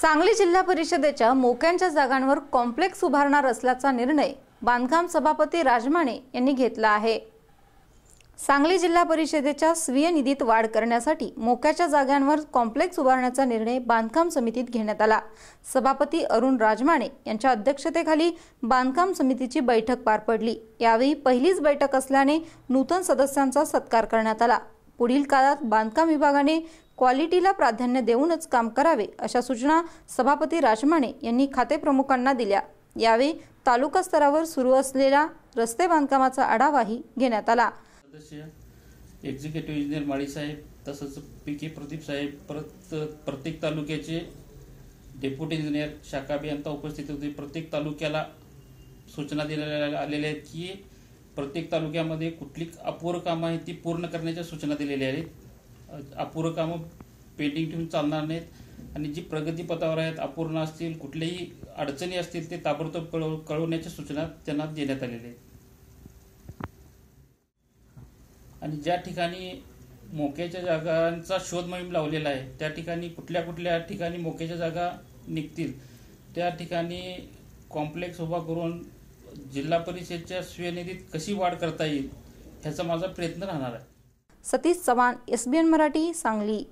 सांगली जिल्हा परिषदेच्या मोक्यांच्या जागांवर कॉम्प्लेक्स उभारणार असल्याचा निर्णय बांधकाम सभापती राजमाने यांनी घेतला आहे. सांगली जिल्हा परिषदेच्या स्वीय निधीत वाढ करण्यासाठी मोक्याच्या जागांवर कॉम्प्लेक्स उभारण्याचा निर्णय बांधकाम समितीत घेण्यात आला. सभापती अरुण राजमाने यांच्या अध्यक्षतेखाली बांधकाम समितीची बैठक पार पडली. यावेळी पहिलीच बैठक असल्याने नूतन सदस्यांचा सत्कार करण्यात आला. पुढील काळात बांधकाम विभागाने क्वालिटीला प्राधान्य देऊनच काम करावे अशा सूचना सभापती राजमाने यांनी खातेप्रमुखांना दिल्या. यावेळी तालुका स्तरावर सुरू असलेल्या रस्ते बांधकामाचा आढावाही घेण्यात आला. एक्झिक्युटिव्ह इंजिनियर माळी साहेब तसंच पी के प्रदीप साहेब परत प्रत्येक तालुक्याचे डेप्युटी इंजिनियर शाखा अभियंता उपस्थित होते. प्रत्येक तालुक्याला सूचना दिलेल्या आलेल्या आहेत की प्रत्येक तालुक्यामध्ये कुठली अपूर्ण कामं आहेत ती पूर्ण करण्याच्या सूचना दिलेल्या आहेत. अपूर्ण कामं पेंडिंग ठेवून चालणार नाहीत. आणि जी प्रगतीपथावर आहेत अपूर्ण असतील कुठल्याही अडचणी असतील ते ताबडतोब कळव कळवण्याच्या सूचना त्यांना देण्यात आलेल्या आहेत. आणि ज्या ठिकाणी मोक्याच्या जागांचा शोध मोहीम लावलेला आहे त्या ठिकाणी कुठल्या कुठल्या ठिकाणी मोक्याच्या जागा निघतील त्या ठिकाणी कॉम्प्लेक्स उभा करून जिल्हा परिषदच्या स्वनिधीत कशी वाढ करता येईल ह्याचा माझा प्रयत्न राहणार आहे. सतीश चव्हाण एसबीएन मराठी सांगली.